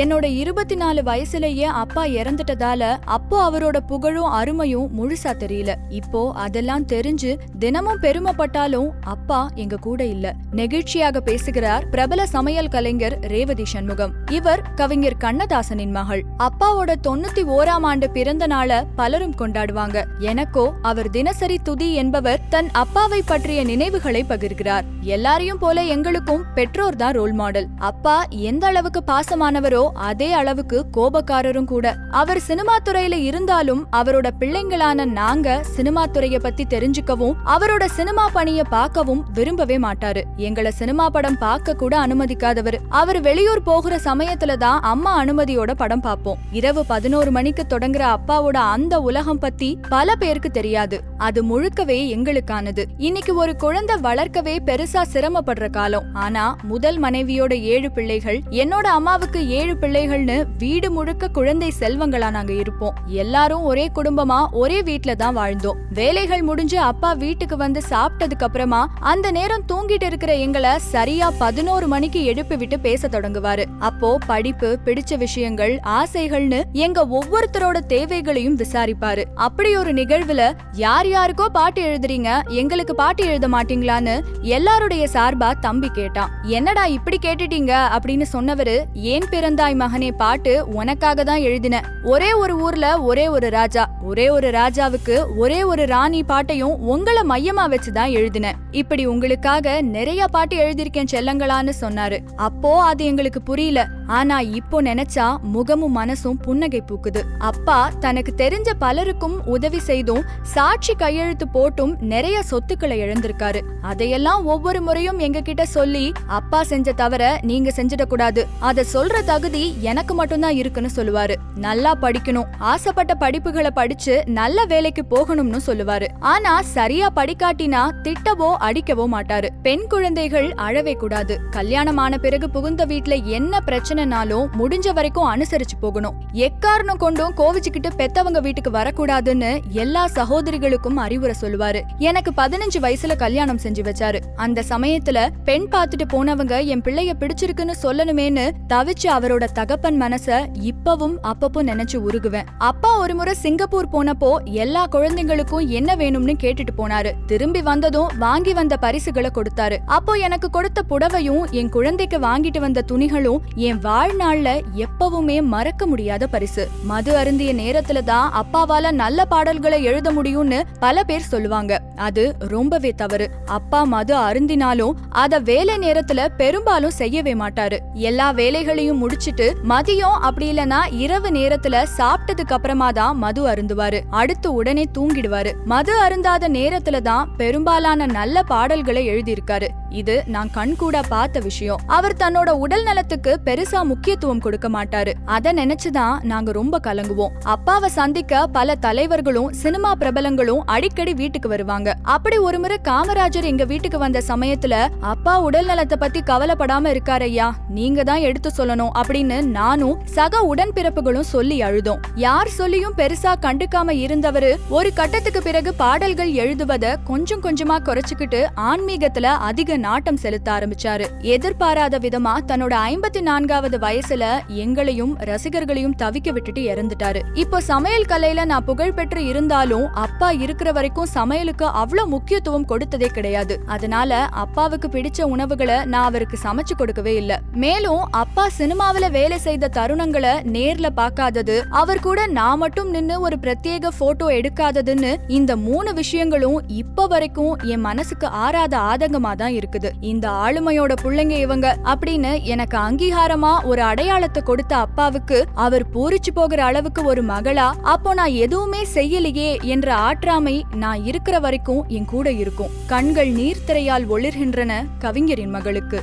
என்னோட இருபத்தி நாலு வயசுலயே அப்பா இறந்துட்டதால அப்போ அவரோட புகழும் அருமையும் முழுசா தெரியல. இப்போ அதெல்லாம் தெரிஞ்சு தினமும் பெருமைப்பட்டாலும் அப்பா எங்க கூட இல்ல. நெகிழ்ச்சியாக பேசுகிறார் பிரபல சமையல் கலைஞர் ரேவதி சண்முகம். இவர் கவிஞர் கண்ணதாசனின் மகள். அப்பாவோட தொண்ணூத்தி ஓராம் ஆண்டு பிறந்த நாள பலரும் கொண்டாடுவாங்க. எனக்கோ அவர் தினசரி துதி என்பவர் தன் அப்பாவை பற்றிய நினைவுகளை பகிர்கிறார். எல்லாரையும் போல எங்களுக்கும் பெற்றோர் தான் ரோல் மாடல் அப்பா எந்த அளவுக்கு பாசமானவரோ அதே அளவுக்கு கோபக்காரரும் கூட. அவர் சினிமா துறையில இருந்தாலும் அவரோட பிள்ளைங்களான நாங்க சினிமா துறைய பத்தி தெரிஞ்சுக்கவும் அவரோட சினிமா பணிய பார்க்கவும் விரும்பவே மாட்டாரு. எங்களை சினிமா படம் பார்க்க கூட அனுமதிக்காதவர். அவர் வெளியூர் போகிற சமயத்துல தான் அம்மா அனுமதியோட படம் பார்ப்போம். இரவு பதினோரு மணிக்கு தொடங்குற அப்பாவோட அந்த உலகம் பத்தி பல பேருக்கு தெரியாது. அது முழுக்கவே எங்களுக்கானது. இன்னைக்கு ஒரு குழந்தை வளர்க்கவே பெருசா சிரமப்படுற காலம். ஆனா முதல் மனைவியோட ஏழு பிள்ளைகள் என்னோட அம்மாவுக்கு ஏழு ஏழு பிள்ளைகள்னு வீடு முழுக்க குழந்தை செல்வங்களா நாங்க இருப்போம். எல்லாரும் ஒரே குடும்பமா ஒரே வீட்ல தான் வாழ்ந்தோம். வேலைகள் முடிஞ்சு அப்பா வீட்டுக்கு வந்து சாப்பிட்டதுக்கு அப்புறமா அந்த நேரம் தூங்கிட்டு இருக்கிற எங்களை சரியா பதினோரு மணிக்கு எழுப்பி விட்டு பேச தொடங்குவாரு. அப்போ படிப்பு பிடிச்ச விஷயங்கள் ஆசைகள்னு எங்க ஒவ்வொருத்தரோட தேவைகளையும் விசாரிப்பாரு. அப்படி ஒரு நிகழ்வுல யார் யாருக்கோ பாட்டு எழுதுறீங்க எங்களுக்கு பாட்டு எழுத மாட்டீங்களான்னு எல்லாருடைய சார்பா தம்பி கேட்டான். என்னடா இப்படி கேட்டுட்டீங்க? அப்படின்னு சொன்னவரு ஏன் பிறந்த தாய் மகனே பாட்டு உனக்காக தான் எழுதின. ஒரே ஒரு ஊர்ல ஒரே ஒரு ராஜா. ஒரே ஒரு ராஜாவுக்கு ஒரே ஒரு ராணி பாட்டையும் உங்களை மையமா வச்சுதான் எழுதின. இப்படி உங்களுக்காக நிறைய பாட்டு எழுதியிருக்கேன் செல்லங்களான்னு சொன்னாரு. அப்போ அது எங்களுக்கு புரியல. ஆனா இப்போ நினைச்சா முகமும் மனசும் புன்னகை பூக்குது. அப்பா தனக்கு தெரிஞ்ச பலருக்கும் உதவி செய்தும் சாட்சி கையெழுத்து போட்டும் நிறைய சொத்துக்களை இழந்திருக்காரு. அதையெல்லாம் ஒவ்வொரு முறையும் எங்க கிட்ட சொல்லி அப்பா செஞ்ச தவிர நீங்க செஞ்சிடக்கூடாது அத சொல்ற தகுதி எனக்கு மட்டும்தான் இருக்குன்னு சொல்லுவாரு. நல்லா படிக்கணும். ஆசைப்பட்ட படிப்புகளை படிச்சு நல்ல வேலைக்கு போகணும்னு சொல்லுவாரு. ஆனா சரியா படிக்காட்டினா திட்டவோ அடிக்கவோ மாட்டாரு. பெண் குழந்தைகள் அழவே கூடாது. கல்யாணம் ஆன பிறகு புகுந்த வீட்ல என்ன பிரச்சனை பிரச்சனைனாலும் முடிஞ்ச வரைக்கும் அனுசரிச்சு போகணும். எக்காரணம் கொண்டும் கோவிச்சுக்கிட்டு பெத்தவங்க வீட்டுக்கு வரக்கூடாதுன்னு எல்லா சகோதரிகளுக்கும் அறிவுரை சொல்லுவாரு. எனக்கு பதினஞ்சு வயசுல கல்யாணம் செஞ்சு வச்சாரு. அந்த சமயத்துல பெண் பார்த்துட்டு போனவங்க என் பிள்ளைய பிடிச்சிருக்குன்னு சொல்லணுமேன்னு தவிச்சு அவரோட தகப்பன் மனச இப்பவும் அப்பப்போ நினைச்சு உருகுவேன். அப்பா ஒரு முறை சிங்கப்பூர் போனப்போ எல்லா குழந்தைங்களுக்கும் என்ன வேணும்னு கேட்டுட்டு போனாரு. திரும்பி வந்ததும் வாங்கி வந்த பரிசுகளை கொடுத்தாரு. அப்போ எனக்கு கொடுத்த புடவையும் என் குழந்தைக்கு வாங்கிட்டு வந்த துணிகளும் என் வாழ்நாள்ல எப்பவுமே மறக்க முடியாத பரிசு. மது அருந்திய நேரத்துல தான் அப்பாவால நல்ல பாடல்களை எழுத முடியும்னு பல பேர் சொல்லுவாங்க. அது ரொம்பவே தவறு. அப்பா மது அருந்தினாலும் அத வேலை நேரத்துல பெரும்பாலும் செய்யவே மாட்டாரு. எல்லா வேலைகளையும் முடிச்சிட்டு மதியம் அப்படி இல்லனா இரவு நேரத்துல சாப்பிட்டதுக்கு அப்புறமா தான் மது அருந்துவாரு. அடுத்து உடனே தூங்கிடுவாரு. மது அருந்தாத நேரத்துல தான் பெரும்பாலான நல்ல பாடல்களை எழுதியிருக்காரு. இது நான் கண்கூட பார்த்த விஷயம். அவர் தன்னோட உடல் நலத்துக்கு பெருசா முக்கியத்துவம் கொடுக்க மாட்டாரு. அத நினைச்சுதான் நாங்க ரொம்ப கலங்குவோம். அப்பாவை சந்திக்க பல தலைவர்களும் சினிமா பிரபலங்களும் அடிக்கடி வீட்டுக்கு வருவாங்க. அப்படி ஒரு முறை காமராஜர் எங்க வீட்டுக்கு வந்த சமயத்துல அப்பா உடல் நலத்தை பத்தி கவலைப்படாம இருக்காரையா நீங்க தான் எடுத்து சொல்லணும் அப்படின்னு நானும் சக உடன்பிறப்புகளும் சொல்லி அழுதோம். யார் சொல்லியும் பெருசா கண்டுக்காம இருந்தவரு ஒரு கட்டத்துக்கு பிறகு பாடல்கள் எழுதுவத கொஞ்சம் கொஞ்சமா குறைச்சுக்கிட்டு ஆன்மீகத்துல அதிக நாட்டம் செலுத்த ஆரம்பிச்சாரு. எதிர்பாராத விதமா தன்னோட ஐம்பத்தி நான்காவது வயசுல எங்களையும் ரசிகர்களையும் தவிக்க விட்டுட்டு இறந்துட்டாரு. இப்போ சமையல் கலையில நான் புகழ் பெற்று இருந்தாலும் அப்பா இருக்கிற வரைக்கும் சமையலுக்கு அவ்வளவு முக்கியத்துவம் கொடுத்ததே கிடையாது. அதனால அப்பாவுக்கு பிடிச்ச உணவுகளை நான் அவருக்கு சமைச்சு கொடுக்கவே இல்ல. மேலும் அப்பா சினிமாவில வேலை செய்த தருணங்களை நேர்ல பார்க்காதது அவர் கூட நான் மட்டும் நின்னு ஒரு பிரத்யேக போட்டோ எடுக்காததுன்னு இந்த மூணு விஷயங்களும் இப்ப வரைக்கும் என் மனசுக்கு ஆறாத ஆதங்கமா தான் இருக்கு. இருக்குது. இந்த ஆளுமையோட புள்ளைங்க இவங்க அப்படின்னு எனக்கு அங்கீகாரமா ஒரு அடையாளத்தை கொடுத்த அப்பாவுக்கு அவர் பூரிச்சு போகிற அளவுக்கு ஒரு மகளா அப்போ நான் எதுவுமே செய்யலையே என்ற ஆற்றாமை நான் இருக்கிற வரைக்கும் என் கூட இருக்கும். கண்கள் நீர்த்திரையால் ஒளிர்கின்றன கவிஞரின் மகளுக்கு.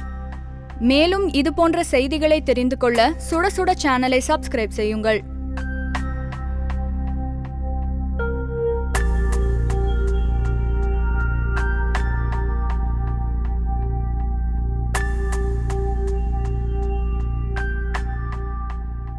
மேலும் இது போன்ற செய்திகளை தெரிந்து கொள்ள சுட சுட சேனலை சப்ஸ்கிரைப் செய்யுங்கள்.